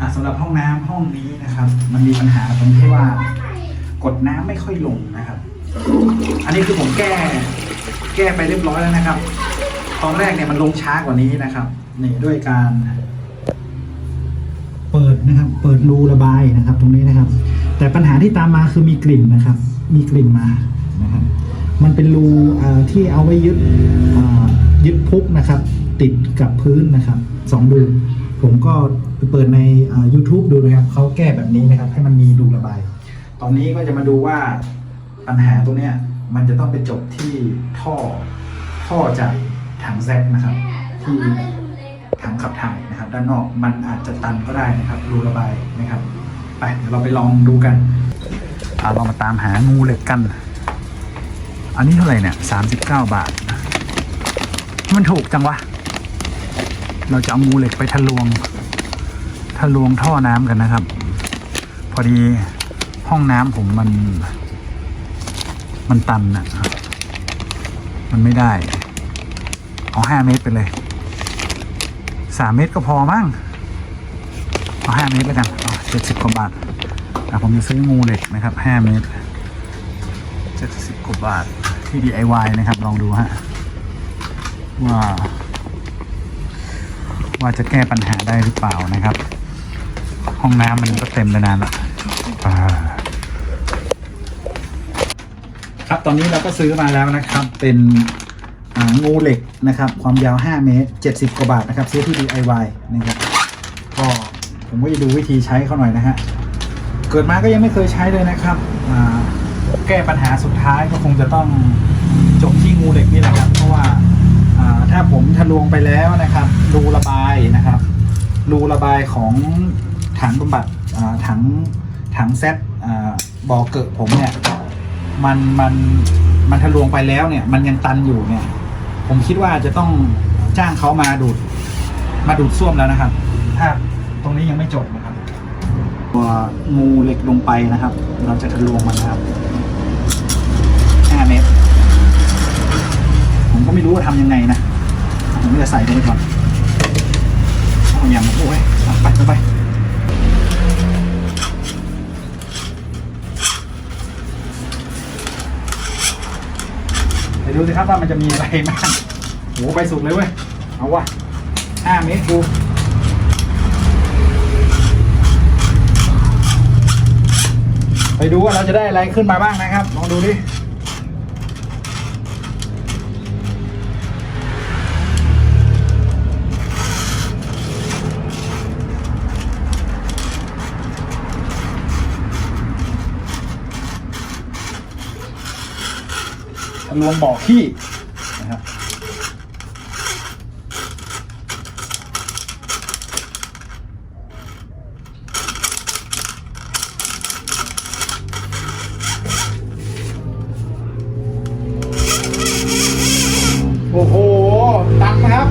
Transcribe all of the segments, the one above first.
อะสำหรับห้องน้ำห้องนี้นะครับ มันมีปัญหาตรงที่ว่ากดน้ำไม่ค่อยลงนะครับ อันนี้คือผมแก้ แก้ไปเรียบร้อยแล้วนะครับ ตอนแรกเนี่ยมันลงช้ากว่านี้นะครับนี่ด้วยการ เปิดนะครับ เปิดรูระบายนะครับ ตรงนี้นะครับ แต่ปัญหาที่ตามมาคือมีกลิ่นนะครับ มีกลิ่นมานะครับ มันเป็นรูอ่อที่เอาไว้ยึดอ่อยึดพุกนะครับ ติดกับพื้นนะครับสองรูผมก็ ไปเปิดใน YouTube ดูนะครับเขาแก้แบบนี้นะครับ ให้มันมีรูระบาย ตอนนี้ก็จะมาดูว่าปัญหาตรงเนี้ยมันจะต้องไปจบที่ท่อท่อจากถังแซกนะครับ ที่ถังขับถ่ายนะครับ ด้านนอกมันอาจจะตันก็ได้นะครับรูระบายนะครับไปเดี๋ยวเราไปลองดูกันเรามาตามหางูเหล็กกัน อันนี้เท่าไหร่เนี่ยสามสิบเก้าบาท มันถูกจังวะ เราจะเอางูเหล็กไปทะลวง ทะลวงท่อน้ำกันนะครับ พอดีห้องน้ำผมมัน มันตันนะครับ มันไม่ได้ เอาห้าเมตรไปเลยสามเมตรก็พอมั้งเอาห้าเมตรแล้วกันเจ็ดสิบกว่าบาทแต่ผมจะซื้องูเหล็กนะครับห้าเมตรเจ็ดสิบกว่าบาทที่ DIY นะครับ ลองดูฮะว่า ว่าจะแก้ปัญหาได้หรือเปล่านะครับ ห้องน้ำมันก็เต็มไปนานละอ่าครับตอนนี้เราก็ซื้อมาแล้วนะครับ เป็นงูเหล็กนะครับ ความยาว 5 เมตร 70 กว่าบาทนะครับ ซื้อที่ DIY นะครับก็ผมก็จะดูวิธีใช้เขาหน่อยนะฮะ เกิดมาก็ยังไม่เคยใช้เลยนะครับแก้ปัญหาสุดท้ายก็คงจะต้องจบที่งูเหล็กนี่แหละครับเพราะว่าถ้าผมทะลวงไปแล้วนะครับรูระบายนะครับรูระบายของ ถังบำบัดถังถังแซดบ่อเกิดผมเนี่ย มันมันมันทะลวงไปแล้วเนี่ย มันยังตันอยู่เนี่ย ผมคิดว่าจะต้องจ้างเขามาดูดมาดูดซ่วมแล้วนะครับ ถ้าตรงนี้ยังไม่จบนะครับตัวงูเหล็กลงไปนะครับ เราจะทะลวงมันนะครับ5เมตร ผมก็ไม่รู้ว่าทำยังไงนะ ผมจะใส่ตรงนี้ก่อนเอาอย่างโอ้ยไปไป ดูสิครับว่ามันจะมีอะไรบ้างโหไปสุดเลยเว้ย เอาวะ5เมตรดูไปดูว่าเราจะได้อะไรขึ้นมาบ้างนะครับ ลองดูดิ ลวงบ่อขี้นะครับโอ้โหตันนะครับ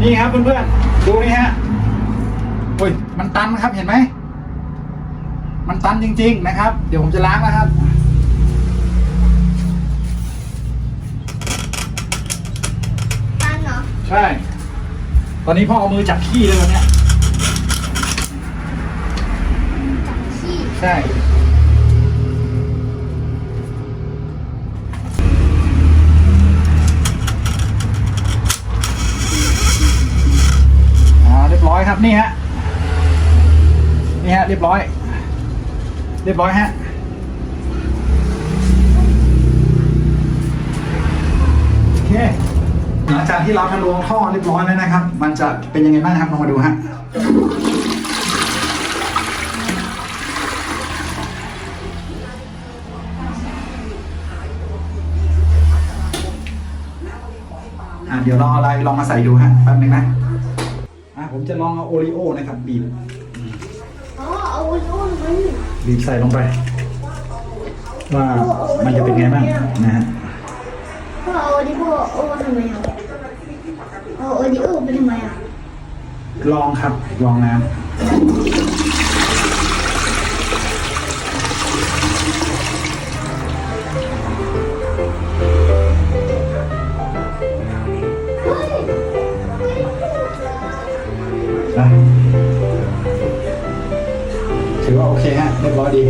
นี่ครับเพื่อนๆดูนี่ฮะโอ้ยมันตันนะครับเห็นไหมมันตันจริง ๆ นะครับ เดี๋ยวผมจะล้างนะครับ ใช่ ตอนนี้พ่อเอามือจับขี้เลยวันเนี้ยจับขี้ใช่ อ่าเรียบร้อยครับนี่ฮะ นี่ฮะเรียบร้อย เรียบร้อยฮะ โอเคห ลังจากที่เราทะลวงท่อเรียบร้อยแล้วนะครับ มันจะเป็นยังไงบ้างครับลองมาดูฮะอะเดี๋ยวลองเอาอะไรลองมาใส่ดูฮะแป๊บนึงนะอะผมจะลองเอาโอริโอนะครับบีบอ๋อเอาโอ้ยมันบีบใส่ลงไป ว่ามันจะเป็นไงบ้างนะฮะ พ่อเอาดิโอโอ้ทำไมอะ เอาโอดิโอเป็นทำไมอะลองครับ ลองน้นะถือว่าโอเคฮะเรียบร้อยดี